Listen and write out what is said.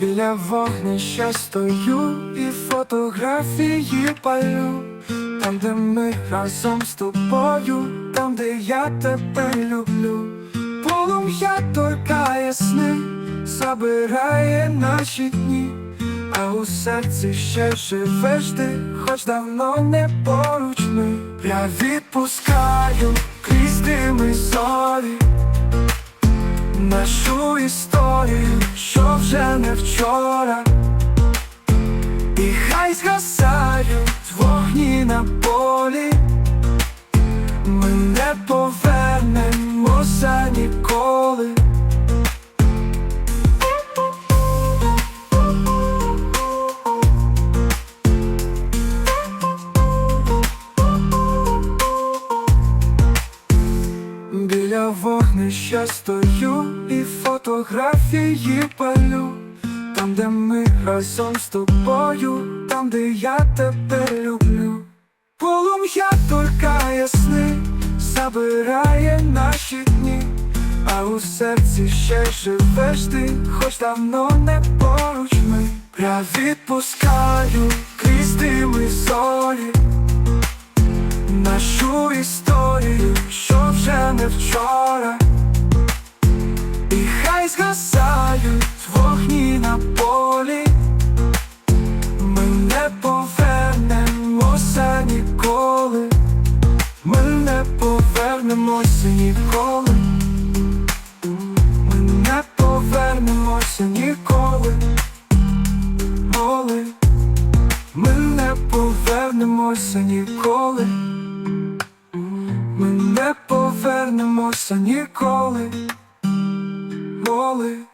Біля вогнища стою і фотографії палю. Там, де ми разом з тобою, там, де я тебе люблю. Полум'я торкає сни, забирає наші дні, а у серці ще живеш ти, хоч давно не поруч ми Я відпускаю крізь дими зорі Нашу історію, що вже не вчора, і хай згасають вогні на полі, ми не повернемося вогнища стою і фотографії палю. Там, де ми разом з тобою, там, де я тебе люблю. Полум'я торкає сни, забирає наші дні, а у серці ще живеш ти, хоч давно не поруч ми. Я відпускаю крізь дими зорі Нашу історію, що вже не вчора, повернемося ніколи, ми не повернемося ніколи, моли, ми не повернемося ніколи, ми не повернемося ніколи, моли.